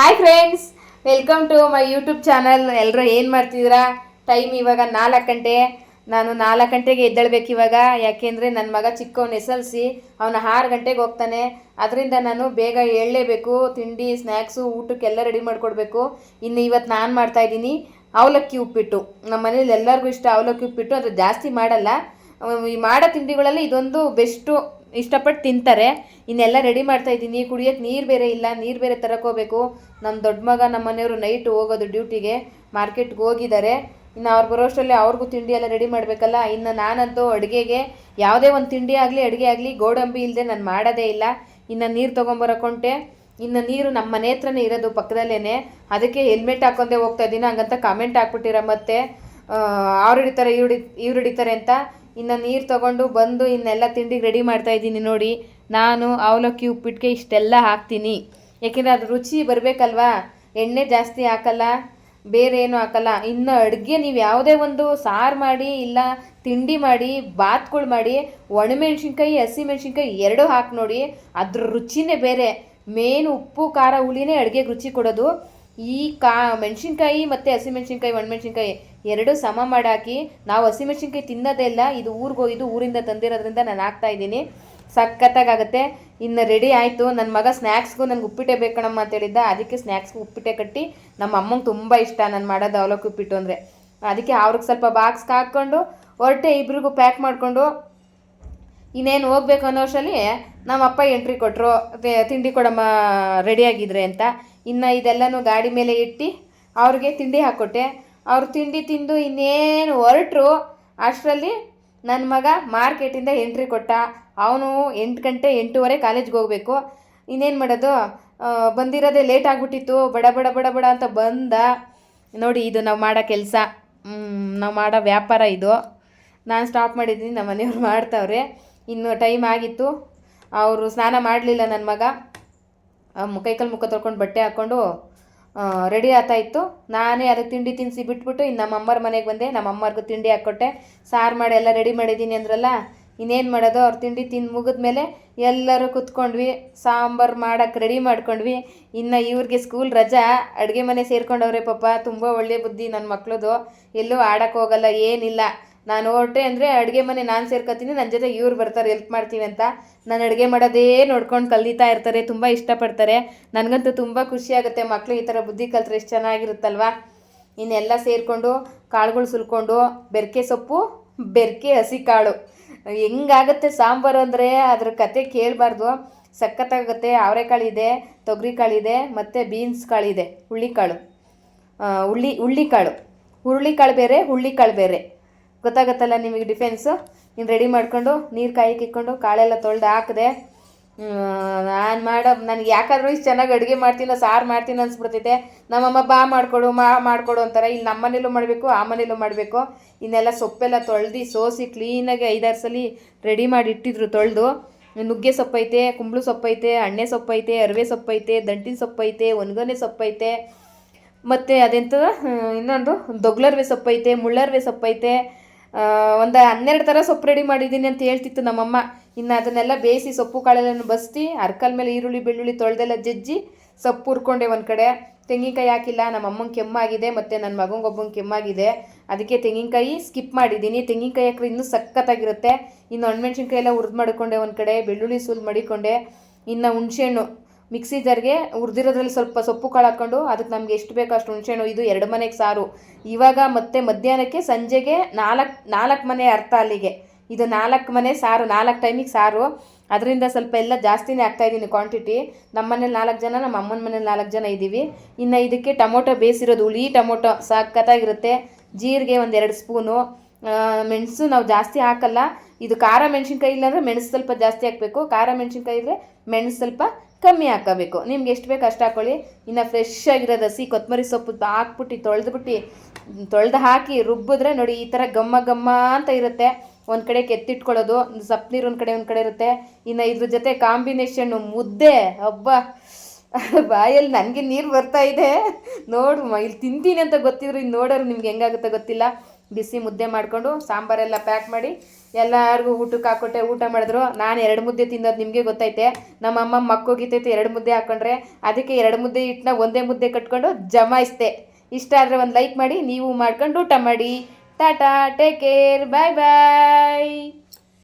Hi friends welcome to my YouTube channel ಎಲ್ಲರೂ ಏನು ಮಾಡ್ತಿದ್ದೀರಾ? ಟೈಮ್ ಇವಾಗ ನಾಲ್ಕು ಗಂಟೆ. ನಾನು ನಾಲ್ಕು ಗಂಟೆಗೆ ಎದ್ದೇಳ್ಬೇಕು ಇವಾಗ. ಯಾಕೆಂದರೆ ನನ್ನ ಮಗ ಚಿಕ್ಕವನು ಎಸ್ ಎಲ್ ಸಿ ಅವನ ಆರು ಗಂಟೆಗೆ ಹೋಗ್ತಾನೆ. ಅದರಿಂದ ನಾನು ಬೇಗ ಹೇಳಲೇಬೇಕು ತಿಂಡಿ ಸ್ನ್ಯಾಕ್ಸು ಊಟಕ್ಕೆಲ್ಲ ರೆಡಿ ಮಾಡಿಕೊಡ್ಬೇಕು. ಇನ್ನು ಇವತ್ತು ನಾನು ಮಾಡ್ತಾಯಿದ್ದೀನಿ ಅವಲಕ್ಕಿ ಉಪ್ಪಿಟ್ಟು. ನಮ್ಮ ಮನೇಲಿ ಎಲ್ಲರಿಗೂ ಇಷ್ಟ ಅವಲಕ್ಕಿ ಉಪ್ಪಿಟ್ಟು. ಅದು ಜಾಸ್ತಿ ಮಾಡಲ್ಲ. ಈ ಮಾಡೋ ತಿಂಡಿಗಳಲ್ಲಿ ಇದೊಂದು ಬೆಸ್ಟು ಇಷ್ಟಪಟ್ಟು ತಿಂತಾರೆ. ಇನ್ನೆಲ್ಲ ರೆಡಿ ಮಾಡ್ತಾ ಇದ್ದೀನಿ. ಕುಡಿಯೋಕ್ಕೆ ನೀರು ಬೇರೆ ಇಲ್ಲ. ನೀರು ಬೇರೆ ತರಕೋಬೇಕು ನಮ್ಮ ದೊಡ್ಡ ಮಗ ನಮ್ಮ ಮನೆಯವರು ನೈಟ್ ಹೋಗೋದು ಡ್ಯೂಟಿಗೆ ಮಾರ್ಕೆಟ್ಗೆ ಹೋಗಿದ್ದಾರೆ. ಇನ್ನು ಅವ್ರು ಬರೋಷ್ಟರಲ್ಲಿ ಅವ್ರಿಗೂ ತಿಂಡಿ ಎಲ್ಲ ರೆಡಿ ಮಾಡಬೇಕಲ್ಲ. ಇನ್ನು ನಾನಂತೂ ಅಡುಗೆಗೆ ಯಾವುದೇ ಒಂದು ತಿಂಡಿ ಆಗಲಿ, ಅಡುಗೆ ಆಗಲಿ ಗೋಡಂಬಿ ಇಲ್ಲದೆ ನಾನು ಮಾಡೋದೇ ಇಲ್ಲ. ಇನ್ನು ನೀರು ತೊಗೊಂಬರಕೊಂಟೆ ಇನ್ನು ನೀರು ನಮ್ಮ ಮನೆ ಹತ್ರನೇ ಇರೋದು ಪಕ್ಕದಲ್ಲೇ ಅದಕ್ಕೆ ಹೆಲ್ಮೆಟ್ ಹಾಕೊಂಡೇ ಹೋಗ್ತಾ ಇದ್ದೀನಿ. ಹಂಗಂತ ಕಮೆಂಟ್ ಹಾಕ್ಬಿಟ್ಟಿರ ಮತ್ತೆ. ಅವ್ರು ಹಿಡಿತಾರೆ, ಇವ್ರು ಇವ್ರು ಹಿಡಿತಾರೆ ಅಂತ. ಇನ್ನು ನೀರು ತಗೊಂಡು ಬಂದು ಇನ್ನೆಲ್ಲ ತಿಂಡಿಗೆ ರೆಡಿ ಮಾಡ್ತಾ ಇದ್ದೀನಿ ನೋಡಿ. ನಾನು ಅವಲಕ್ಕಿ ಉಪ್ಪಿಟ್ಟಿಗೆ ಇಷ್ಟೆಲ್ಲ ಹಾಕ್ತೀನಿ. ಯಾಕೆಂದರೆ ಅದು ರುಚಿ ಬರಬೇಕಲ್ವಾ? ಎಣ್ಣೆ ಜಾಸ್ತಿ ಹಾಕಲ್ಲ, ಬೇರೆ ಏನು ಹಾಕಲ್ಲ. ಇನ್ನು ಅಡುಗೆ ನೀವು ಯಾವುದೇ ಒಂದು ಸಾರು ಮಾಡಿ ಇಲ್ಲ ತಿಂಡಿ ಮಾಡಿ ಬಾತ್ಗಳು ಮಾಡಿ, ಒಣಮೆಣ್ಸಿನ್ಕಾಯಿ, ಹಸಿಮೆಣ್ಸಿನ್ಕಾಯಿ ಎರಡೂ ಹಾಕಿ ನೋಡಿ, ಅದ್ರ ರುಚಿನೇ ಬೇರೆ. ಮೇನ್ ಉಪ್ಪು, ಖಾರ, ಹುಳಿನೇ ಅಡುಗೆಗೆ ರುಚಿ ಕೊಡೋದು. ಈ ಕಾ, ಮೆಣಸಿನ್ಕಾಯಿ ಮತ್ತು ಹಸಿಮೆಣ್ಸಿನ್ಕಾಯಿ, ಒಣಮೆಣ್ಸಿನ್ಕಾಯಿ ಎರಡು ಸಮ ಮಾಡಿ ಹಾಕಿ ನಾವು ಹಸಿಮೆಣ್ಸಿನ್ಕಾಯಿ ತಿನ್ನೋದೇ ಇಲ್ಲ, ಇದು ಊರಿಗೆ ಹೋಗಿದ್ದು ಊರಿಂದ ತಂದಿರೋದ್ರಿಂದ ನಾನು ಹಾಕ್ತಾ ಇದ್ದೀನಿ. ಸಖತ್ತಾಗುತ್ತೆ ಇನ್ನು ರೆಡಿ ಆಯಿತು. ನನ್ನ ಮಗ ಸ್ನ್ಯಾಕ್ಸ್ಗೂ ನನಗೆ ಉಪ್ಪಿಟ್ಟೆ ಬೇಕಣಮ್ಮ ಅಂತ ಹೇಳಿದ್ದ. ಅದಕ್ಕೆ ಸ್ನ್ಯಾಕ್ಸ್ಗೂ ಉಪ್ಪಿಟ್ಟೆ ಕಟ್ಟಿ ನಮ್ಮ ಅಮ್ಮಂಗೆ ತುಂಬ ಇಷ್ಟ ನಾನು ಮಾಡೋದು ಅವಲಕ್ಕಿ ಉಪ್ಪಿಟ್ಟು ಅಂದರೆ. ಅದಕ್ಕೆ ಅವ್ರಿಗೆ ಸ್ವಲ್ಪ ಬಾಕ್ಸ್ಗೆ ಹಾಕ್ಕೊಂಡು ಹೊರಟೆ ಇಬ್ರಿಗೂ ಪ್ಯಾಕ್ ಮಾಡಿಕೊಂಡು ಇನ್ನೇನು ಹೋಗ್ಬೇಕು ಅನ್ನೋ ವರ್ಷಲ್ಲಿ ನಮ್ಮ ಅಪ್ಪ ಎಂಟ್ರಿ ಕೊಟ್ಟರು ತಿಂಡಿ ಕೊಡಮ್ಮ ರೆಡಿಯಾಗಿದ್ರೆ ಅಂತ. ಇನ್ನು ಇದೆಲ್ಲನೂ ಗಾಡಿ ಮೇಲೆ ಇಟ್ಟು ಅವ್ರಿಗೆ ತಿಂಡಿ ಹಾಕ್ಕೊಟ್ಟೆ ಅವ್ರು ತಿಂಡಿ ತಿಂದು ಇನ್ನೇನು ಹೊರಟರು. ಅಷ್ಟರಲ್ಲಿ ನನ್ನ ಮಗ ಮಾರ್ಕೆಟಿಂದ ಎಂಟ್ರಿ ಕೊಟ್ಟ. ಅವನು ಎಂಟು ಗಂಟೆ ಎಂಟೂವರೆ ಕಾಲೇಜ್ಗೆ ಹೋಗಬೇಕು. ಇನ್ನೇನು ಮಾಡೋದು? ಬಂದಿರೋದೇ ಲೇಟ್ ಆಗಿಬಿಟ್ಟಿತ್ತು. ಬಡ ಬಡ ಬಡ ಬಡ ಅಂತ ಬಂದ. ನೋಡಿ, ಇದು ನಾವು ಮಾಡೋ ಕೆಲಸ. ನಾವು ಮಾಡೋ ವ್ಯಾಪಾರ ಇದು. ನಾನು ಸ್ಟಾಪ್ ಮಾಡಿದ್ದೀನಿ ನಮ್ಮ ಮನೆಯವ್ರು ಮಾಡ್ತಾವ್ರೆ. ಇನ್ನು ಟೈಮ್ ಆಗಿತ್ತು. ಅವರು ಸ್ನಾನ ಮಾಡಲಿಲ್ಲ ನನ್ನ ಮಗ. ಆ, ಮು- ಕೈಕಾಲು ಮುಖ ತೊಳ್ಕೊಂಡು ಬಟ್ಟೆ ಹಾಕ್ಕೊಂಡು ರೆಡಿ ಇತ್ತು. ನಾನೇ ಅದಕ್ಕೆ ತಿಂಡಿ ತಿನ್ಸಿ ಬಿಟ್ಬಿಟ್ಟು ಇನ್ನು ನಮ್ಮ ಅಮ್ಮರ ಮನೆಗೆ ಬಂದೆ. ನಮ್ಮ ಅಮ್ಮರ್ಗೂ ತಿಂಡಿ ಹಾಕ್ಕೊಟ್ಟೆ. ಸಾರು ಮಾಡಿ ಎಲ್ಲ ರೆಡಿ ಮಾಡಿದ್ದೀನಿ ಅಂದ್ರಲ್ಲ ಇನ್ನೇನು ಮಾಡೋದು? ಅವ್ರು ತಿಂಡಿ ತಿಂದು ಮುಗಿದ್ಮೇಲೆ ಎಲ್ಲರೂ ಕುತ್ಕೊಂಡ್ವಿ. ಸಾಂಬಾರು ಮಾಡೋಕ್ಕೆ ರೆಡಿ ಮಾಡ್ಕೊಂಡ್ವಿ. ಇನ್ನು ಇವ್ರಿಗೆ ಸ್ಕೂಲ್ ರಜಾ ಅಡುಗೆ ಮನೆ ಸೇರ್ಕೊಂಡವ್ರೆ ಪಾಪ. ತುಂಬ ಒಳ್ಳೆಯ ಬುದ್ಧಿ ನನ್ನ ಮಕ್ಳದು. ಎಲ್ಲೂ ಆಡೋಕ್ಕೋಗಲ್ಲ ಏನಿಲ್ಲ. ನಾನು ಹೊರಟೆ ಅಂದರೆ ಅಡುಗೆ ಮನೆ ನಾನು ಸೇರ್ಕೊತೀನಿ ನನ್ನ ಜೊತೆ ಇವ್ರು ಬರ್ತಾರೆ ಹೆಲ್ಪ್ ಮಾಡ್ತೀವಿ ಅಂತ. ನಾನು ಅಡುಗೆ ಮಾಡೋದೇ ನೋಡ್ಕೊಂಡು ಕಲಿತಾ ಇರ್ತಾರೆ, ತುಂಬ ಇಷ್ಟಪಡ್ತಾರೆ. ನನಗಂತೂ ತುಂಬ ಖುಷಿ ಆಗುತ್ತೆ ಮಕ್ಕಳು ಈ ಥರ ಬುದ್ಧಿ ಕಲ್ತ್ರೆ ಎಷ್ಟು ಚೆನ್ನಾಗಿರುತ್ತಲ್ವಾ? ಇನ್ನೆಲ್ಲ ಸೇರಿಕೊಂಡು, ಕಾಳುಗಳು ಸುಲ್ಕೊಂಡು, ಬೆರಕೆ ಸೊಪ್ಪು, ಬೆರಕೆ ಹಸಿ ಕಾಳು ಹೆಂಗಾಗುತ್ತೆ ಸಾಂಬಾರು ಅಂದರೆ ಅದ್ರ ಕತೆ ಕೇಳಬಾರ್ದು. ಸಖತ್ತಾಗುತ್ತೆ ಅವರೆಕಾಳಿದೆ ತೊಗರಿ ಕಾಳಿದೆ ಮತ್ತು ಬೀನ್ಸ್ ಕಾಳಿದೆ ಹುಳ್ಳಿಕಾಳು. ಹುಳ್ಳಿ, ಹುಳ್ಳಿಕಾಳು. ಹುರುಳಿಕಾಳು ಬೇರೆ, ಹುಳ್ಳಿಕಾಳು ಬೇರೆ. ಗೊತ್ತಾಗತ್ತಲ್ಲ ನಿಮಗೆ ಡಿಫೆನ್ಸು ನೀನು ರೆಡಿ ಮಾಡಿಕೊಂಡು, ನೀರು ಕಾಯಕ್ಕೆ ಇಕ್ಕೊಂಡು, ಕಾಳೆಲ್ಲ ತೊಳೆದು ಹಾಕಿದೆ. ನಾನು ಮಾಡೋ, ನನಗೆ ಯಾಕಾದರೂ ಇಷ್ಟು ಚೆನ್ನಾಗಿ ಅಡುಗೆ ಮಾಡ್ತೀನೋ, ಸಾರು ಮಾಡ್ತೀನಿ ಅನ್ಸ್ಬಿಡ್ತೈತೆ. ನಮ್ಮಮ್ಮ ಬಾ ಮಾಡಿಕೊಡು, ಮಾ ಮಾಡಿಕೊಡು ಅಂತಾರೆ. ಇಲ್ಲಿ ನಮ್ಮ ಮನೇಲೂ ಮಾಡಬೇಕು, ಆ ಮನೇಲೂ ಮಾಡಬೇಕು. ಇನ್ನೆಲ್ಲ ಸೊಪ್ಪೆಲ್ಲ ತೊಳೆದು, ಸೋಸಿ ಕ್ಲೀನಾಗಿ ಐದಾರು ಸಲ ರೆಡಿ ಮಾಡಿ ಇಟ್ಟಿದ್ರು ತೊಳೆದು. ನುಗ್ಗೆ ಸೊಪ್ಪೈತೆ, ಕುಂಬಳು ಸೊಪ್ಪೈತೆ ಅಣ್ಣೆ ಸೊಪ್ಪೈತೆ, ಅರಿವೆ ಸೊಪ್ಪೈತೆ, ದಂಟಿನ ಸೊಪ್ಪೈತೆ, ಒಣಗೊನೆ ಸೊಪ್ಪೈತೆ. ಮತ್ತು ಅದೆಂತ ಇನ್ನೊಂದು ದೊಗ್ಲರ್ವೆ ಸೊಪ್ಪೈತೆ, ಮುಳ್ಳರ್ವೆ ಸೊಪ್ಪೈತೆ. ಒಂದು ಹನ್ನೆರಡು ಥರ ಸೊಪ್ಪು ರೆಡಿ ಮಾಡಿದ್ದೀನಿ ಅಂತ ಹೇಳ್ತಿತ್ತು ನಮ್ಮಮ್ಮ. ಇನ್ನು ಅದನ್ನೆಲ್ಲ ಬೇಯಿಸಿ ಸೊಪ್ಪು ಕಾಳೆಲ್ಲನ್ನು ಬಸ್ತಿ ಅರ್ಕಲ್ ಮೇಲೆ ಈರುಳ್ಳಿ, ಬೆಳ್ಳುಳ್ಳಿ ತೊಳೆದೆಲ್ಲ ಜಜ್ಜಿ ಸೊಪ್ಪು ಹುರ್ಕೊಂಡೆ ಒಂದು ಕಡೆ. ತೆಂಗಿನಕಾಯಿ ಹಾಕಿಲ್ಲ ನಮ್ಮ ಕೆಮ್ಮಾಗಿದೆ ಮತ್ತು ನನ್ನ ಮಗಂಗೊಬ್ಬಂಗೆ ಕೆಮ್ಮಾಗಿದೆ. ಅದಕ್ಕೆ ತೆಂಗಿನಕಾಯಿ ಸ್ಕಿಪ್ ಮಾಡಿದ್ದೀನಿ. ತೆಂಗಿನಕಾಯಿ ಹಾಕಿದ್ರೆ ಇನ್ನೂ ಸಖತ್ತಾಗಿರುತ್ತೆ. ಇನ್ನು ಹಣ್ಮೆಣ್ಸಿನ್ಕಾಯಿ ಎಲ್ಲ ಹುರಿದು ಮಾಡಿಕೊಂಡೆ ಒಂದು ಕಡೆ, ಬೆಳ್ಳುಳ್ಳಿ ಸುಲ್ ಮಡಿಕೊಂಡೆ. ಇನ್ನು ಹುಣಸೆಹಣ್ಣು. ಮಿಕ್ಸಿ ಜರ್ಗೆ ಹುರಿದಿರೋದ್ರಲ್ಲಿ ಸ್ವಲ್ಪ ಸೊಪ್ಪು ಕಾಳು ಹಾಕ್ಕೊಂಡು ಅದಕ್ಕೆ ನಮಗೆ ಎಷ್ಟು ಬೇಕೋ ಅಷ್ಟು ಹುಣಸೆಹಣ್ಣು, ಇದು ಎರಡು ಮನೆಗೆ ಸಾರು. ಇವಾಗ ಮತ್ತೆ ಮಧ್ಯಾಹ್ನಕ್ಕೆ ಸಂಜೆಗೆ ನಾಲ್ಕು ನಾಲ್ಕು ಮನೆ ಅರ್ಥ ಅಲ್ಲಿಗೆ. ಇದು ನಾಲ್ಕು ಮನೆ ಸಾರು, ನಾಲ್ಕು ಟೈಮಿಗೆ ಸಾರು. ಅದರಿಂದ ಸ್ವಲ್ಪ ಎಲ್ಲ ಜಾಸ್ತಿನೇ ಆಗ್ತಾ ಇದ್ದೀನಿ ಕ್ವಾಂಟಿಟಿ ನಮ್ಮ ಮನೇಲಿ ನಾಲ್ಕು ಜನ ನಮ್ಮ ಅಮ್ಮನ ಮನೇಲಿ ನಾಲ್ಕು ಜನ ಇದ್ದೀವಿ. ಇನ್ನು ಇದಕ್ಕೆ ಟೊಮೊಟೊ ಬೇಯಿಸಿರೋದು ಹುಳಿ ಟೊಮೊಟೊ ಸಖತ್ತಾಗಿರುತ್ತೆ. ಜೀರಿಗೆ ಒಂದು ಎರಡು ಸ್ಪೂನು. ಮೆಣಸು ನಾವು ಜಾಸ್ತಿ ಹಾಕಲ್ಲ. ಇದು ಖಾರ ಮೆಣಸಿನ್ಕಾಯಿ ಇಲ್ಲಾಂದರೆ ಮೆಣಸು ಸ್ವಲ್ಪ ಜಾಸ್ತಿ ಹಾಕಬೇಕು. ಖಾರ ಮೆಣಸಿನ್ಕಾಯಿ ಇದ್ದರೆ ಮೆಣಸು ಸ್ವಲ್ಪ ಕಮ್ಮಿ ಹಾಕೋಬೇಕು. ನಿಮ್ಗೆ ಎಷ್ಟು ಬೇಕು ಅಷ್ಟು ಹಾಕೊಳ್ಳಿ. ಇನ್ನು ಫ್ರೆಶ್ ಆಗಿರೋದು ಹಸಿ ಕೊತ್ತಂಬರಿ ಸೊಪ್ಪು ಹಾಕ್ಬಿಟ್ಟು ತೊಳೆದ್ಬಿಟ್ಟು, ತೊಳೆದು ಹಾಕಿ ರುಬ್ಬಿದ್ರೆ ನೋಡಿ ಈ ಥರ ಗಮ್ಮ ಗಮ್ಮ ಅಂತ ಇರುತ್ತೆ. ಒಂದು ಕಡೆ ಕೆತ್ತಿಟ್ಕೊಳ್ಳೋದು ಸಪ್ ನೀರು ಒಂದು ಕಡೆ ಒಂದು ಕಡೆ ಇರುತ್ತೆ. ಇನ್ನು ಇದ್ರ ಜೊತೆ ಕಾಂಬಿನೇಷನ್ನು ಮುದ್ದೆ, ಹಬ್ಬ. ಬಾಯಲ್ಲಿ ನನಗೆ ನೀರು ಬರ್ತಾ ಇದೆ. ನೋಡು ಇಲ್ಲಿ ತಿಂತೀನಿ ಅಂತ ಗೊತ್ತಿದ್ರು ಇನ್ನು ನೋಡೋರು ನಿಮ್ಗೆ ಹೆಂಗಾಗುತ್ತೆ ಗೊತ್ತಿಲ್ಲ. ಬಿಸಿ ಮುದ್ದೆ ಮಾಡಿಕೊಂಡು ಸಾಂಬಾರೆಲ್ಲ ಪ್ಯಾಕ್ ಮಾಡಿ ಎಲ್ಲರಿಗೂ ಊಟಕ್ಕೆ ಹಾಕೊಟ್ಟೆ, ಊಟ ಮಾಡಿದ್ರು. ನಾನು ಎರಡು ಮುದ್ದೆ ತಿನ್ನೋದು ನಿಮಗೆ ಗೊತ್ತೈತೆ. ನಮ್ಮಮ್ಮ ಮಕ್ಕೋಗಿತ್ತೈತೆ ಎರಡು ಮುದ್ದೆ ಹಾಕೊಂಡ್ರೆ. ಅದಕ್ಕೆ ಎರಡು ಮುದ್ದೆ ಹಿಟ್ಟನ್ನ ಒಂದೇ ಮುದ್ದೆ ಕಟ್ಕೊಂಡು ಜಮಾಯಿಸ್ತೆ ಇಷ್ಟ. ಆದರೆ ಒಂದು ಲೈಕ್ ಮಾಡಿ, ನೀವು ಮಾಡ್ಕೊಂಡು ಊಟ ಮಾಡಿ. Tata take care bye bye